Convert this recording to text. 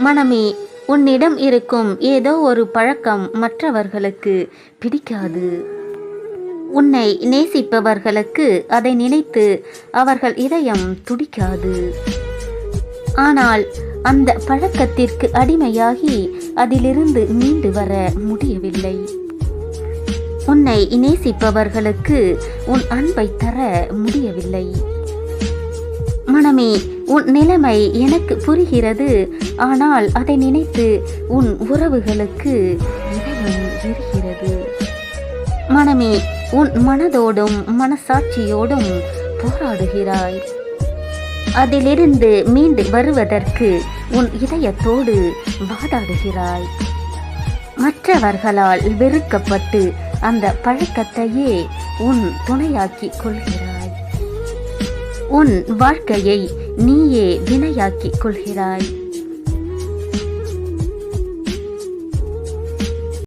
மனமே உன்னிடம் இருக்கும் ஏதோ ஒரு பழக்கம் மற்றவர்களுக்கு பிடிக்காது. உன்னை நேசிப்பவர்களுக்கு அதை நினைத்து அவர்கள் இதயம் துடிக்காது. ஆனால் அந்த பழக்கத்திற்கு அடிமையாகி அதிலிருந்து மீண்டு வர முடியவில்லை. உன்னை நேசிப்பவர்களுக்கு உன் அன்பை தர முடியவில்லை. மனமே உன் நிலைமை எனக்கு புரிகிறது. ஆனால் அதை நினைத்து உன் உறவுகளுக்கு இதயம் எரிகிறது மனமே உன் மனதோடும் மனசாட்சியோடும் போராடுகிறாய். அதிலிருந்து மீண்டு வருவதற்கு உன் இதயத்தோடு வாதாடுகிறாய். மற்றவர்களால் வெறுக்கப்பட்டு அந்த பழக்கத்தையே உன் துணையாக்கிக் கொள்கிறாய். உன் வாழ்க்கையை நீயே வினையாக்கிக் கொள்கிறாய்.